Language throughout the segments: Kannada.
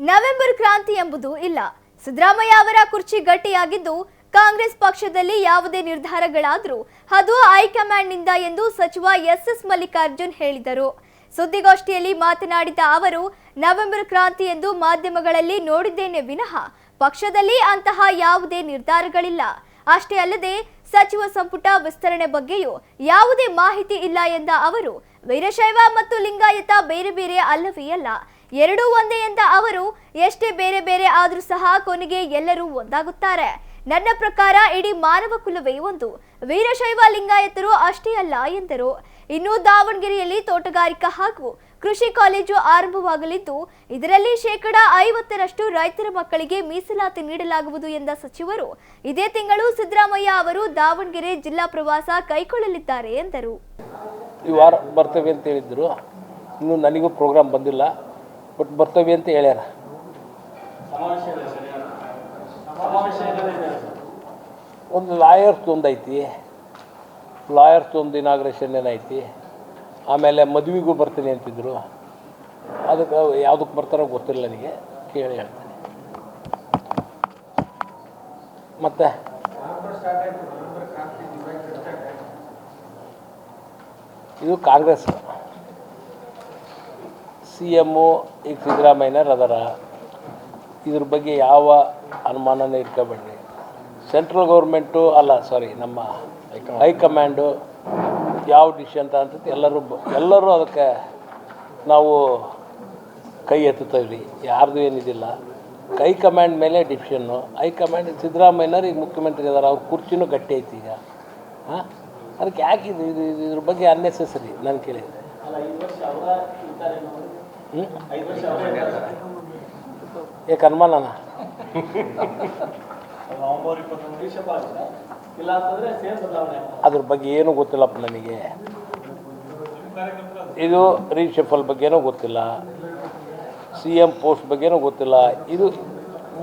ನವೆಂಬರ್ ಕ್ರಾಂತಿ ಎಂಬುದು ಇಲ್ಲ. ಸಿದ್ದರಾಮಯ್ಯ ಅವರ ಕುರ್ಚಿ ಗಟ್ಟಿಯಾಗಿದ್ದು, ಕಾಂಗ್ರೆಸ್ ಪಕ್ಷದಲ್ಲಿ ಯಾವುದೇ ನಿರ್ಧಾರಗಳಾದರೂ ಅದು ಹೈಕಮಾಂಡ್ನಿಂದ ಎಂದು ಸಚಿವ ಎಸ್ ಎಸ್ ಮಲ್ಲಿಕಾರ್ಜುನ್ ಹೇಳಿದರು. ಸುದ್ದಿಗೋಷ್ಠಿಯಲ್ಲಿ ಮಾತನಾಡಿದ ಅವರು, ನವೆಂಬರ್ ಕ್ರಾಂತಿ ಎಂದು ಮಾಧ್ಯಮಗಳಲ್ಲಿ ನೋಡಿದ್ದೇನೆ ವಿನಃ ಪಕ್ಷದಲ್ಲಿ ಅಂತಹ ಯಾವುದೇ ನಿರ್ಧಾರಗಳಿಲ್ಲ. ಅಷ್ಟೇ ಅಲ್ಲದೆ, ಸಚಿವ ಸಂಪುಟ ವಿಸ್ತರಣೆ ಬಗ್ಗೆಯೂ ಯಾವುದೇ ಮಾಹಿತಿ ಇಲ್ಲ ಎಂದ ಅವರು, ವೀರಶೈವ ಮತ್ತು ಲಿಂಗಾಯತ ಬೇರೆ ಬೇರೆ ಅಲ್ಲವೇ ಅಲ್ಲ. ಎರಡೂ ಒಂದೇ ಎಂದ ಅವರು, ಎಷ್ಟೇ ಬೇರೆ ಬೇರೆ ಆದರೂ ಸಹ ಕೊನೆಗೆ ಎಲ್ಲರೂ ಒಂದಾಗುತ್ತಾರೆ. ನನ್ನ ಪ್ರಕಾರ ಇಡೀ ಮಾನವ ಕುಲವೇ ಒಂದು. ವೀರಶೈವ ಲಿಂಗಾಯತರು ಅಷ್ಟೇ ಅಲ್ಲ ಎಂದರು. ಇನ್ನು ದಾವಣಗೆರೆಯಲ್ಲಿ ತೋಟಗಾರಿಕಾ ಹಾಗೂ ಕೃಷಿ ಕಾಲೇಜು ಆರಂಭವಾಗಲಿದ್ದು, ಇದರಲ್ಲಿ ಶೇಕಡಾ ಐವತ್ತರಷ್ಟು ರೈತರ ಮಕ್ಕಳಿಗೆ ಮೀಸಲಾತಿ ನೀಡಲಾಗುವುದು ಎಂದ ಸಚಿವರು. ಇದೇ ತಿಂಗಳು ಸಿದ್ದರಾಮಯ್ಯ ಅವರು ದಾವಣಗೆರೆ ಜಿಲ್ಲಾ ಪ್ರವಾಸ ಕೈಗೊಳ್ಳಲಿದ್ದಾರೆ ಎಂದರು. ಈ ವಾರ ಬರ್ತೇವೆ ಅಂತ ಹೇಳಿದ್ರು ಇನ್ನು ನನಗೂ ಪ್ರೋಗ್ರಾಮ್ ಬಂದಿಲ್ಲ. ಬಟ್ ಬರ್ತೇವೆ ಅಂತ ಹೇಳ್ಯಾರ. ಒಂದು ಲಾಯರ್ಸ್ ಒಂದು ಐತಿ. ಲಾಯರ್ಸ್ ಒಂದು ಇನಾಗ್ರೇಷನ್ ಏನೈತಿ ಆಮೇಲೆ ಮದುವೆಗೂ ಬರ್ತೀನಿ ಅಂತಿದ್ರು. ಅದಕ್ಕೆ ಯಾವುದಕ್ಕೆ ಬರ್ತಾರೋ ಗೊತ್ತಿಲ್ಲ ನನಗೆ ಕೇಳಿ ಹೇಳ್ತೀನಿ. ಮತ್ತೆ? ಇದು ಕಾಂಗ್ರೆಸ್. ಸಿ ಎಮ್ಮು ಈಗ ಸಿದ್ದರಾಮಯ್ಯನವ್ರು ಅದರ ಇದ್ರ ಬಗ್ಗೆ ಯಾವ ಅನುಮಾನನೂ ಇಟ್ಕೋಬೇಡ್ರಿ ಸೆಂಟ್ರಲ್ ಗೌರ್ಮೆಂಟು ಅಲ್ಲ, ಸಾರಿ, ನಮ್ಮ ಹೈಕಮಾಂಡು ಯಾವ ಡಿಶ್ ಅಂತ ಎಲ್ಲರೂ ಎಲ್ಲರೂ ಅದಕ್ಕೆ ನಾವು ಕೈ ಎತ್ತುತ್ತೇವೆ ಯಾರ್ದು ಏನಿದಿಲ್ಲ. ಹೈಕಮಾಂಡ್ ಮೇಲೆ ಡಿಸಿಷನ್ನು. ಹೈಕಮಾಂಡ್ ಸಿದ್ದರಾಮಯ್ಯನವ್ರು ಈಗ ಮುಖ್ಯಮಂತ್ರಿ ಇದಾರೆ, ಅವ್ರ ಕುರ್ಚಿನೂ ಗಟ್ಟಿ ಐತಿ ಈಗ. ಹಾಂ? ಅದಕ್ಕೆ ಯಾಕೆ ಇದು ಇದು, ಇದು- ಇದ್ರ ಬಗ್ಗೆ ಅನ್ನೆಸೆಸರಿ ನಾನು ಕೇಳಿದೆ ಹ್ಞೂ ಯಾಕೆ ಅನುಮಾನನ ಅದ್ರ ಬಗ್ಗೆ ಏನೂ ಗೊತ್ತಿಲ್ಲಪ್ಪ ನನಗೆ ಇದು ರೀಶಫಲ್ ಬಗ್ಗೆನೂ ಗೊತ್ತಿಲ್ಲ. ಸಿ ಎಂ ಪೋಸ್ಟ್ ಬಗ್ಗೆನೂ ಗೊತ್ತಿಲ್ಲ. ಇದು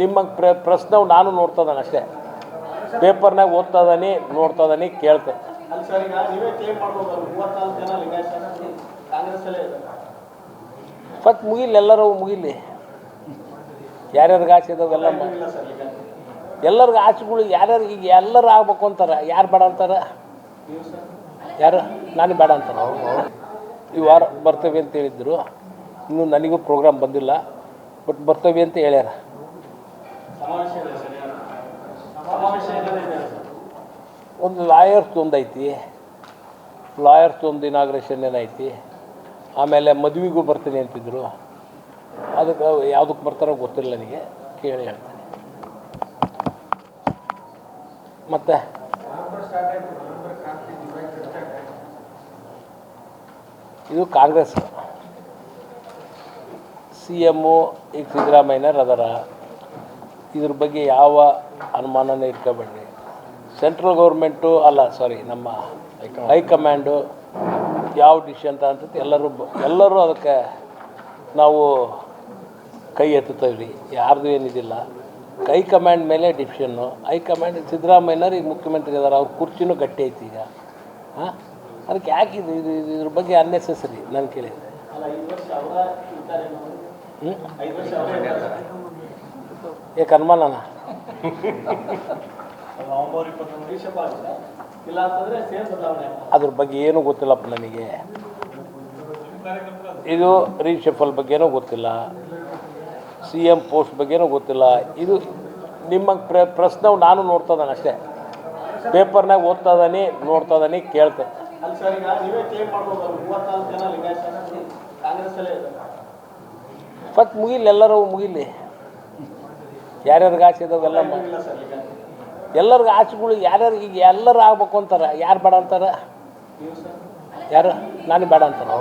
ನಿಮ್ಮ ಪ್ರ ಪ್ರಶ್ನೆ ನಾನು ನೋಡ್ತಾ ಇದ್ದಾನೆ ಅಷ್ಟೇ. ಪೇಪರ್ನಾಗ ಓದ್ತಾ ಇದ್ದಾನೆ ನೋಡ್ತಾ ಇದ್ದಾನೆ ಕೇಳ್ತೆ ಫಸ್ಟ್ ಮುಗಿಲಿ, ಎಲ್ಲರೂ ಮುಗಿಲಿ. ಯಾರ್ಯಾರಿಗೆ ಆಸೆ ಇದಾವೆಲ್ಲ ಎಲ್ಲರಿಗೂ ಆಸೆಗಳು ಯಾರ್ಯಾರು ಈಗ ಎಲ್ಲರೂ ಆಗ್ಬೇಕು ಅಂತಾರೆ. ಯಾರು ಬೇಡ ಅಂತಾರೆ? ಯಾರು? ನಾನು ಬೇಡ ಅಂತಾರೆ. ಈ ವಾರ ಬರ್ತೇವೆ ಅಂತ ಹೇಳಿದ್ರು. ಇನ್ನೂ ನನಗೂ ಪ್ರೋಗ್ರಾಮ್ ಬಂದಿಲ್ಲ. ಬಟ್ ಬರ್ತೇವೆ ಅಂತ ಹೇಳ್ಯಾರ. ಒಂದು ಲಾಯರ್ಸ್ ಲಾಯರ್ ಲಾಯರ್ಸ್ ಒಂದು ಇನಾಗ್ರೇಷನ್ ಏನೈತಿ ಆಮೇಲೆ ಮದುವೆಗೂ ಬರ್ತೀನಿ ಅಂತಿದ್ರು. ಅದಕ್ಕೆ ಯಾವುದಕ್ಕೆ ಬರ್ತಾರೋ ಗೊತ್ತಿಲ್ಲ ನನಗೆ. ಕೇಳಿ ಹೇಳ್ತೀನಿ. ಮತ್ತೆ? ಇದು ಕಾಂಗ್ರೆಸ್. ಸಿ ಎಮ್ಮು ಈಗ ಸಿದ್ದರಾಮಯ್ಯನವ್ರು ಅದರ ಇದ್ರ ಬಗ್ಗೆ ಯಾವ ಅನುಮಾನನೇ ಇಟ್ಕೋಬೇಡ್ರಿ ಸೆಂಟ್ರಲ್ ಗೌರ್ಮೆಂಟು ಅಲ್ಲ ಸಾರಿ ನಮ್ಮ ಹೈಕಮಾಂಡು ಯಾವ ಡಿಶ್ ಅಂತ ಅನ್ಸುತ್ತೆ ಎಲ್ಲರೂ ಎಲ್ಲರೂ ಅದಕ್ಕೆ ನಾವು ಕೈ ಎತ್ತುತ್ತೇವೆ. ಯಾರ್ದು ಏನಿದಿಲ್ಲ. ಹೈಕಮಾಂಡ್ ಮೇಲೆ ಡಿಸಿಷನ್ನು ಹೈಕಮಾಂಡ್ ಸಿದ್ದರಾಮಯ್ಯನವ್ರು ಈಗ ಮುಖ್ಯಮಂತ್ರಿ ಇದ್ದಾರೆ ಅವ್ರ ಕುರ್ಚಿನೂ ಗಟ್ಟಿ ಐತಿ ಈಗ. ಹಾಂ? ಅದಕ್ಕೆ ಯಾಕೆ ಇದು ಇದು ಇದು- ಇದ್ರ ಬಗ್ಗೆ ಅನ್ನೆಸೆಸರಿ ನಾನು ಕೇಳಿದೆ ಹ್ಞೂ ಇದ್ದಾರೆ ಯಾಕೆ ಅನುಮಾನನ ಅದ್ರ ಬಗ್ಗೆ ಏನೂ ಗೊತ್ತಿಲ್ಲಪ್ಪ ನನಗೆ ಇದು ರೀಶಫಲ್ ಬಗ್ಗೆನೂ ಗೊತ್ತಿಲ್ಲ. ಸಿ ಎಂ ಪೋಸ್ಟ್ ಬಗ್ಗೆನೂ ಗೊತ್ತಿಲ್ಲ. ಇದು ನಿಮ್ಮ ಪ್ರ ಪ್ರಶ್ನೆ ನಾನು ನೋಡ್ತಾ ಇದ್ದಾನೆ ಅಷ್ಟೇ. ಪೇಪರ್ನಾಗ ಓದ್ತಾ ಇದ್ದಾನೆ ನೋಡ್ತಾ ಇದ್ದಾನೆ ಕೇಳ್ತೆ ಫಸ್ಟ್ ಮುಗಿಲಿ ಎಲ್ಲರೂ ಮುಗಿಲಿ. ಯಾರ್ಯಾರಿಗೆ ಆಸೆ ಇದಾವೆಲ್ಲ ಎಲ್ಲರಿಗೂ ಆಸೆಗಳು ಯಾರ್ಯಾರು ಈಗ ಎಲ್ಲರೂ ಆಗ್ಬೇಕು ಅಂತಾರೆ ಯಾರು ಬೇಡ ಅಂತಾರೆ? ಯಾರು? ನಾನು ಬೇಡ ಅಂತಾರೆ